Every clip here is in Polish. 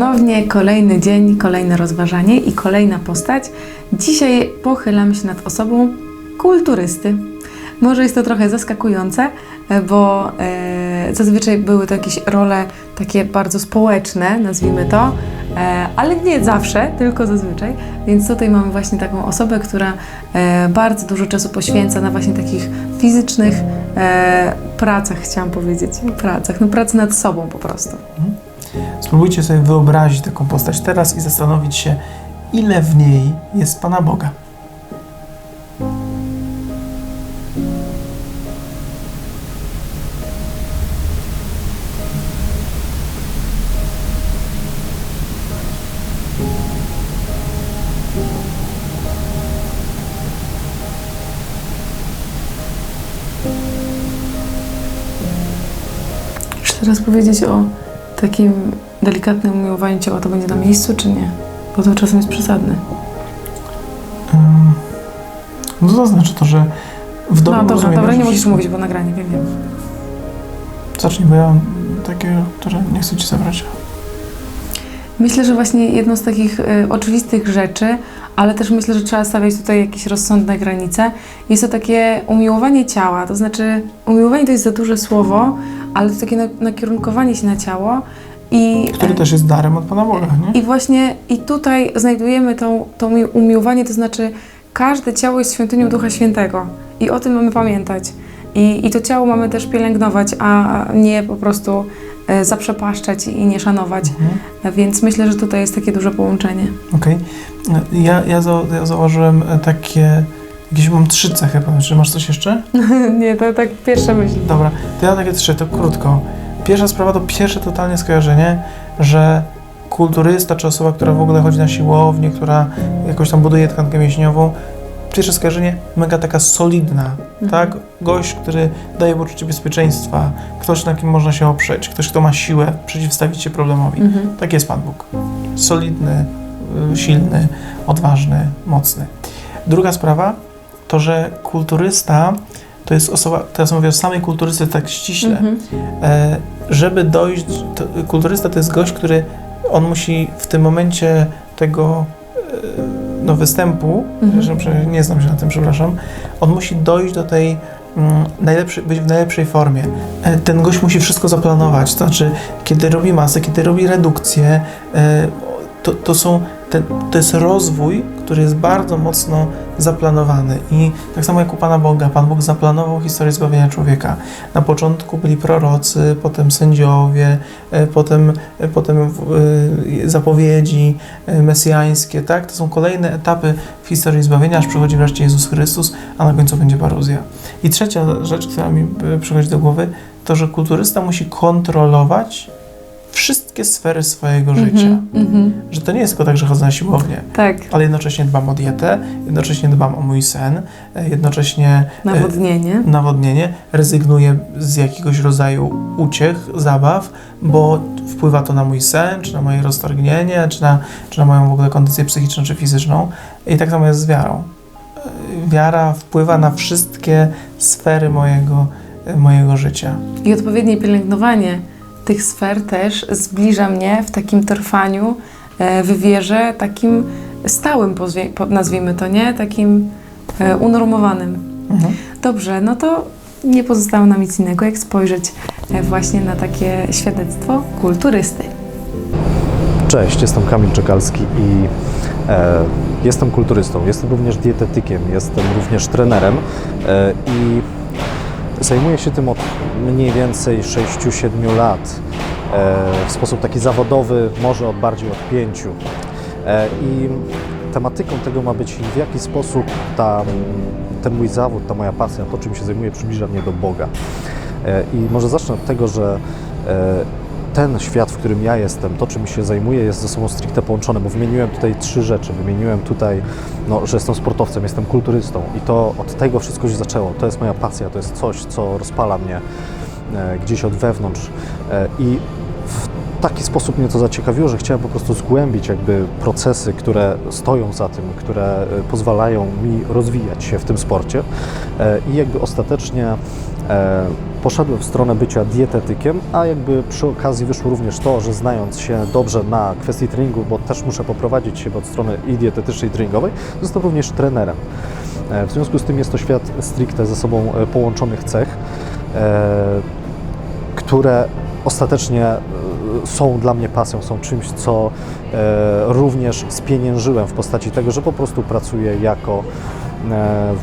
Ponownie kolejny dzień, kolejne rozważanie i kolejna postać. Dzisiaj pochylam się nad osobą kulturysty. Może jest to trochę zaskakujące, bo e, zazwyczaj były to jakieś role takie bardzo społeczne, nazwijmy to, e, ale nie zawsze, tylko zazwyczaj. Więc tutaj mamy właśnie taką osobę, która e, bardzo dużo czasu poświęca na właśnie takich fizycznych e, pracach, chciałam powiedzieć, pracach, no pracy nad sobą po prostu. Spróbujcie sobie wyobrazić taką postać teraz i zastanowić się, ile w niej jest Pana Boga. Teraz powiedzieć o takim delikatnym umiłowaniu ciała, to będzie na miejscu, czy nie? Bo to czasem jest przesadne. No to znaczy to, że w dobrym No dobra, rozumieniu dobra, nie musisz mówić, bo nagranie, wiem, wiem. Zacznij, bo ja mam takie, które nie chcę Ci zabrać. Myślę, że właśnie jedną z takich y, oczywistych rzeczy, ale też myślę, że trzeba stawiać tutaj jakieś rozsądne granice, jest to takie umiłowanie ciała. To znaczy, umiłowanie to jest za duże słowo, ale to takie na- nakierunkowanie się na ciało i... Który też jest darem od Pana Boga, nie? I właśnie i tutaj znajdujemy tą, to umi- umiłowanie, to znaczy każde ciało jest świątynią Ducha Świętego i o tym mamy pamiętać. I, I to ciało mamy też pielęgnować, a nie po prostu e, zaprzepaszczać i nie szanować. Mhm. Więc myślę, że tutaj jest takie duże połączenie. Okej. Ja, ja, za, ja założyłem e, takie, jakieś mam trzy cechy, powiem. Czy masz coś jeszcze? nie, to tak pierwsza myśl. Dobra, to ja takie trzy, to krótko. Pierwsza sprawa to pierwsze totalnie skojarzenie, że kulturysta czy osoba, która w ogóle chodzi na siłownię, która jakoś tam buduje tkankę mięśniową, pierwsze skojarzenie mega taka solidna, tak? Gość, który daje poczucie bezpieczeństwa, ktoś na kim można się oprzeć, ktoś, kto ma siłę przeciwstawić się problemowi. Mhm. Tak jest Pan Bóg. Solidny, y, silny, odważny, mocny. Druga sprawa to, że kulturysta to jest osoba, teraz mówię o samej kulturystyce tak ściśle, Mhm. e, żeby dojść, to, kulturysta to jest gość, który on musi w tym momencie tego e, no, występu, że że nie znam się na tym, przepraszam, on musi dojść do tej mm, najlepszej, być w najlepszej formie. E, Ten gość musi wszystko zaplanować, to znaczy, kiedy robi masę, kiedy robi redukcję, e, to, to są, ten, to jest rozwój, który jest bardzo mocno zaplanowany i tak samo jak u Pana Boga, Pan Bóg zaplanował historię zbawienia człowieka. Na początku byli prorocy, potem sędziowie, e, potem, e, potem e, zapowiedzi mesjańskie, tak? To są kolejne etapy w historii zbawienia, aż przychodzi wreszcie Jezus Chrystus, a na końcu będzie paruzja. I trzecia rzecz, która mi przychodzi do głowy, to, że kulturysta musi kontrolować wszystkie sfery swojego życia. Mhm. Mhm. Że to nie jest tylko tak, że chodzę na siłownię, Tak, ale jednocześnie dbam o dietę, jednocześnie dbam o mój sen, e, jednocześnie e, nawodnienie. nawodnienie, rezygnuję z jakiegoś rodzaju uciech, zabaw, bo wpływa to na mój sen, czy na moje roztargnienie, czy na, czy na moją w ogóle kondycję psychiczną czy fizyczną. I tak samo jest z wiarą. E, Wiara wpływa na wszystkie sfery mojego, mojego życia. I odpowiednie pielęgnowanie tych sfer też zbliża mnie w takim trwaniu e, w wierze takim stałym, nazwijmy to, nie? Takim e, unormowanym. Mhm. Dobrze, no to nie pozostało nam nic innego, jak spojrzeć e, właśnie na takie świadectwo kulturysty. Cześć, jestem Kamil Czekalski i e, jestem kulturystą, jestem również dietetykiem, jestem również trenerem e, i zajmuję się tym od mniej więcej 6-7 lat. E, w sposób taki zawodowy, może od bardziej od 5. E, I tematyką tego ma być w jaki sposób ta, ten mój zawód, ta moja pasja, to czym się zajmuję, przybliża mnie do Boga. E, I może zacznę od tego, że ten świat, w którym ja jestem, to czym się zajmuję, jest ze sobą stricte połączone, bo wymieniłem tutaj trzy rzeczy. Wymieniłem tutaj, no, że jestem sportowcem, jestem kulturystą i to od tego wszystko się zaczęło. To jest moja pasja, to jest coś, co rozpala mnie e, gdzieś od wewnątrz. E, I w taki sposób mnie to zaciekawiło, że chciałem po prostu zgłębić jakby procesy, które stoją za tym, które e, pozwalają mi rozwijać się w tym sporcie E, i jakby ostatecznie e, poszedłem w stronę bycia dietetykiem, a jakby przy okazji wyszło również to, że znając się dobrze na kwestii treningu, bo też muszę poprowadzić się od strony i dietetycznej, i treningowej, zostałem również trenerem. E, W związku z tym jest to świat stricte ze sobą e, połączonych cech, e, które ostatecznie są dla mnie pasją, są czymś, co również spieniężyłem w postaci tego, że po prostu pracuję jako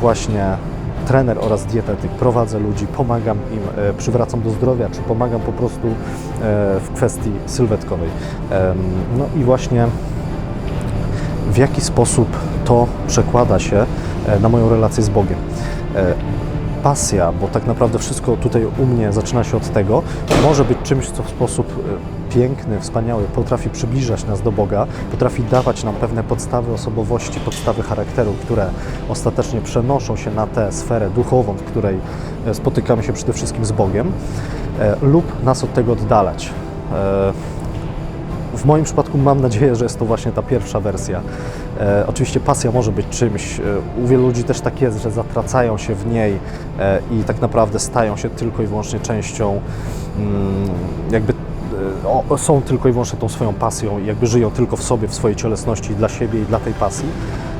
właśnie trener oraz dietetyk. Prowadzę ludzi, pomagam im, e, przywracam do zdrowia, czy pomagam po prostu e, w kwestii sylwetkowej. No i właśnie w jaki sposób to przekłada się e, na moją relację z Bogiem. Pasja, bo tak naprawdę wszystko tutaj u mnie zaczyna się od tego, może być czymś, co w sposób piękny, wspaniały potrafi przybliżać nas do Boga, potrafi dawać nam pewne podstawy osobowości, podstawy charakteru, które ostatecznie przenoszą się na tę sferę duchową, w której e, spotykamy się przede wszystkim z Bogiem, e, lub nas od tego oddalać. E, w moim przypadku mam nadzieję, że jest to właśnie ta pierwsza wersja. E, oczywiście pasja może być czymś, e, u wielu ludzi też tak jest, że zatracają się w niej e, i tak naprawdę stają się tylko i wyłącznie częścią, mm, jakby o, są tylko i wyłącznie tą swoją pasją jakby żyją tylko w sobie, w swojej cielesności dla siebie i dla tej pasji.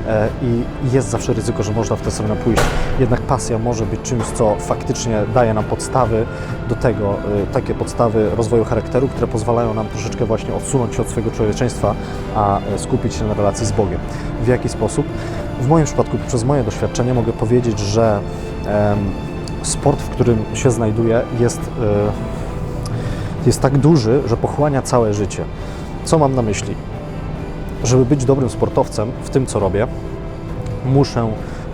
E, I jest zawsze ryzyko, że można w tę stronę pójść. Jednak pasja może być czymś, co faktycznie daje nam podstawy do tego, e, takie podstawy rozwoju charakteru, które pozwalają nam troszeczkę właśnie odsunąć się od swojego człowieczeństwa, a e, skupić się na relacji z Bogiem. W jaki sposób? W moim przypadku, przez moje doświadczenie, mogę powiedzieć, że sport, w którym się znajduję, jest, jest tak duży, że pochłania całe życie. Co mam na myśli? Żeby być dobrym sportowcem w tym, co robię, muszę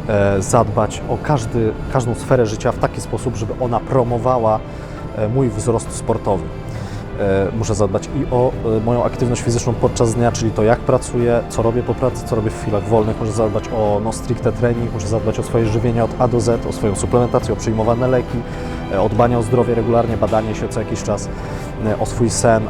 e, zadbać o każdy, każdą sferę życia w taki sposób, żeby ona promowała e, mój wzrost sportowy. E, Muszę zadbać i o moją aktywność fizyczną podczas dnia, czyli to jak pracuję, co robię po pracy, co robię w chwilach wolnych. Muszę zadbać o no, stricte trening, muszę zadbać o swoje żywienie od A do Z, o swoją suplementację, o przyjmowane leki, o dbanie o zdrowie regularnie, badanie się co jakiś czas, e, o swój sen, e,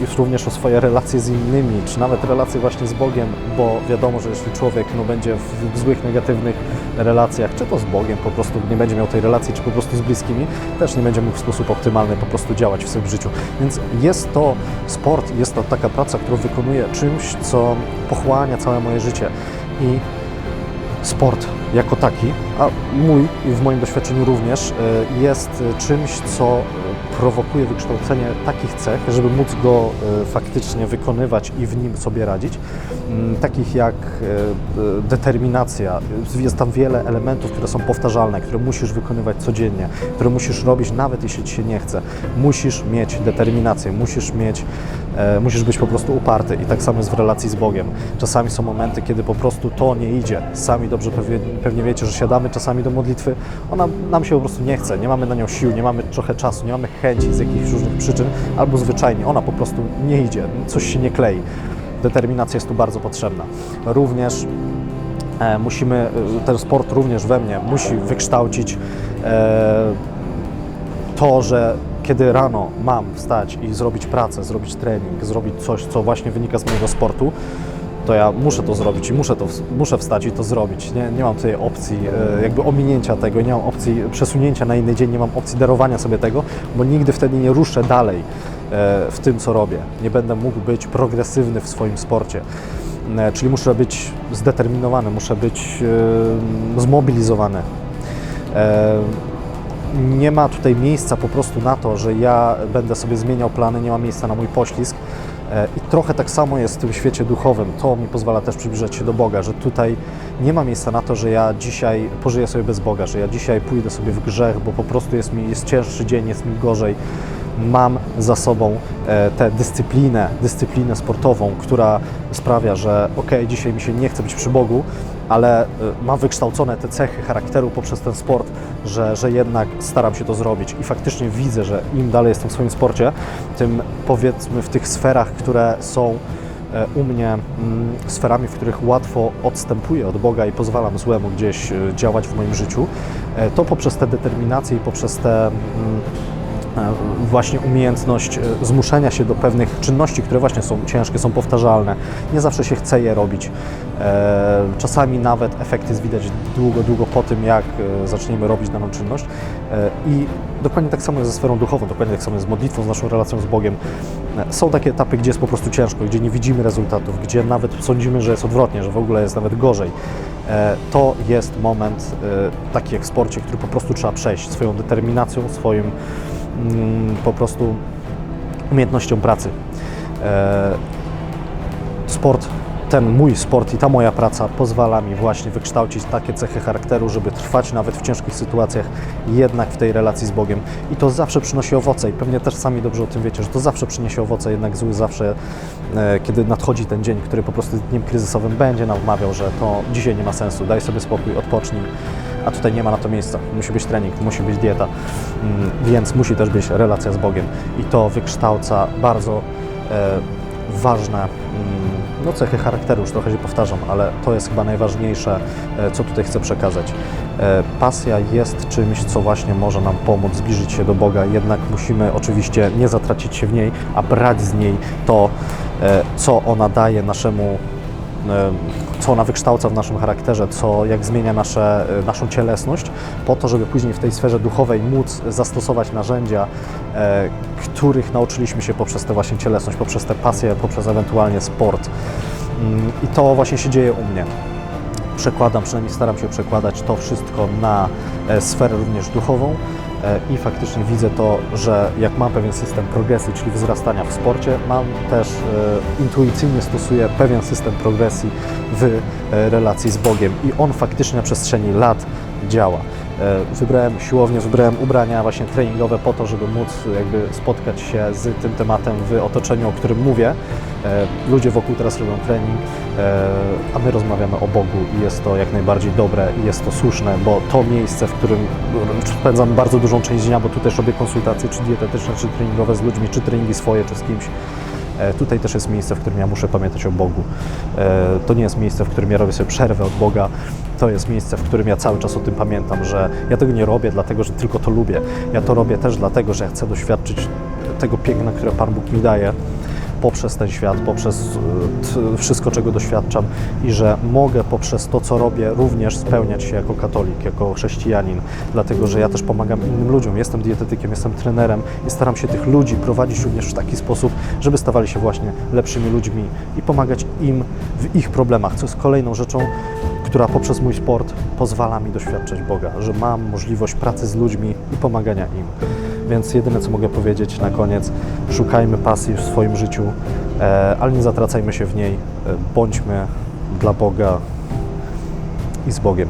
już również o swoje relacje z innymi, czy nawet relacje właśnie z Bogiem, bo wiadomo, że jeśli człowiek no, będzie w złych, negatywnych relacjach, czy to z Bogiem po prostu nie będzie miał tej relacji, czy po prostu z bliskimi, też nie będzie mógł w sposób optymalny po prostu działać w swoim życiu. Więc jest to sport, jest to taka praca, którą wykonuję czymś, co pochłania całe moje życie. I sport jako taki, a mój i w moim doświadczeniu również, e, jest e, czymś, co e, prowokuje wykształcenie takich cech, żeby móc go e, faktycznie wykonywać i w nim sobie radzić, Mm, takich jak e, e, determinacja. Jest tam wiele elementów, które są powtarzalne, które musisz wykonywać codziennie, które musisz robić nawet jeśli ci się nie chce. Musisz mieć determinację, musisz mieć, musisz być po prostu uparty i tak samo jest w relacji z Bogiem. Czasami są momenty, kiedy po prostu to nie idzie. Sami dobrze pewnie, pewnie wiecie, że siadamy czasami do modlitwy, ona nam się po prostu nie chce, nie mamy na nią sił, nie mamy trochę czasu, nie mamy chęci z jakichś różnych przyczyn, albo zwyczajnie ona po prostu nie idzie, coś się nie klei. Determinacja jest tu bardzo potrzebna. Również e, musimy, e, ten sport również we mnie musi wykształcić e, to, że kiedy rano mam wstać i zrobić pracę, zrobić trening, zrobić coś, co właśnie wynika z mojego sportu, to ja muszę to zrobić i muszę, to, muszę wstać i to zrobić. Nie, nie mam tutaj opcji e, jakby ominięcia tego, nie mam opcji przesunięcia na inny dzień, nie mam opcji darowania sobie tego, bo nigdy wtedy nie ruszę dalej e, w tym, co robię. Nie będę mógł być progresywny w swoim sporcie. E, Czyli muszę być zdeterminowany, muszę być zmobilizowany. Nie ma tutaj miejsca po prostu na to, że ja będę sobie zmieniał plany, nie ma miejsca na mój poślizg. E, I trochę tak samo jest w tym świecie duchowym. To mi pozwala też przybliżać się do Boga, że tutaj nie ma miejsca na to, że ja dzisiaj pożyję sobie bez Boga, że ja dzisiaj pójdę sobie w grzech, bo po prostu jest mi jest cięższy dzień, jest mi gorzej. Mam za sobą e, tę dyscyplinę, dyscyplinę sportową, która sprawia, że ok, dzisiaj mi się nie chce być przy Bogu, ale e, mam wykształcone te cechy charakteru poprzez ten sport, że, że jednak staram się to zrobić i faktycznie widzę, że im dalej jestem w swoim sporcie, tym powiedzmy w tych sferach, które są e, u mnie mm, sferami, w których łatwo odstępuję od Boga i pozwalam złemu gdzieś e, działać w moim życiu, to poprzez tę determinację i poprzez te mm, właśnie umiejętność e, zmuszenia się do pewnych czynności, które właśnie są ciężkie, są powtarzalne. Nie zawsze się chce je robić. E, Czasami nawet efekt jest widać długo, długo po tym, jak e, zaczniemy robić daną czynność. E, I dokładnie tak samo jest ze sferą duchową, dokładnie tak samo jest z modlitwą, z naszą relacją z Bogiem. E, Są takie etapy, gdzie jest po prostu ciężko, gdzie nie widzimy rezultatów, gdzie nawet sądzimy, że jest odwrotnie, że w ogóle jest nawet gorzej. E, To jest moment e, taki jak w sporcie, który po prostu trzeba przejść swoją determinacją, swoim po prostu umiejętnością pracy. E, Sport, ten mój sport i ta moja praca pozwala mi właśnie wykształcić takie cechy charakteru, żeby trwać nawet w ciężkich sytuacjach, jednak w tej relacji z Bogiem. I to zawsze przynosi owoce i pewnie też sami dobrze o tym wiecie, że to zawsze przyniesie owoce, jednak zły zawsze, e, kiedy nadchodzi ten dzień, który po prostu dniem kryzysowym, będzie nam wmawiał, że to dzisiaj nie ma sensu, daj sobie spokój, odpocznij. A tutaj nie ma na to miejsca. Musi być trening, musi być dieta, Mm, więc musi też być relacja z Bogiem. I to wykształca bardzo e, ważne mm, no, cechy charakteru, już trochę się powtarzam, ale to jest chyba najważniejsze, e, co tutaj chcę przekazać. E, Pasja jest czymś, co właśnie może nam pomóc zbliżyć się do Boga, jednak musimy oczywiście nie zatracić się w niej, a brać z niej to, co ona daje naszemu co ona wykształca w naszym charakterze, co, jak zmienia nasze, e, naszą cielesność, po to, żeby później w tej sferze duchowej móc zastosować narzędzia, e, których nauczyliśmy się poprzez tę właśnie cielesność, poprzez tę pasję, poprzez ewentualnie sport. Mm, I to właśnie się dzieje u mnie. Przekładam, przynajmniej staram się przekładać to wszystko na e, sferę również duchową i faktycznie widzę to, że jak mam pewien system progresji, czyli wzrastania w sporcie, mam też e, intuicyjnie stosuję pewien system progresji w e, relacji z Bogiem i on faktycznie na przestrzeni lat działa. E, Wybrałem siłownię, wybrałem ubrania właśnie treningowe po to, żeby móc jakby spotkać się z tym tematem w otoczeniu, o którym mówię. E, Ludzie wokół teraz robią trening, e, a my rozmawiamy o Bogu i jest to jak najbardziej dobre i jest to słuszne, bo to miejsce, w którym spędzam bardzo dużą część dnia, bo tu też robię konsultacje, czy dietetyczne, czy treningowe z ludźmi, czy treningi swoje, czy z kimś. E, Tutaj też jest miejsce, w którym ja muszę pamiętać o Bogu. E, To nie jest miejsce, w którym ja robię sobie przerwę od Boga. To jest miejsce, w którym ja cały czas o tym pamiętam, że ja tego nie robię dlatego, że tylko to lubię. Ja to robię też dlatego, że ja chcę doświadczyć tego piękna, które Pan Bóg mi daje poprzez ten świat, poprzez e, wszystko, czego doświadczam i że mogę poprzez to, co robię, również spełniać się jako katolik, jako chrześcijanin, dlatego że ja też pomagam innym ludziom. Jestem dietetykiem, jestem trenerem i staram się tych ludzi prowadzić również w taki sposób, żeby stawali się właśnie lepszymi ludźmi i pomagać im w ich problemach, co jest kolejną rzeczą, która poprzez mój sport pozwala mi doświadczać Boga, że mam możliwość pracy z ludźmi i pomagania im. Więc jedyne, co mogę powiedzieć na koniec, szukajmy pasji w swoim życiu, e, ale nie zatracajmy się w niej. E, bądźmy dla Boga i z Bogiem.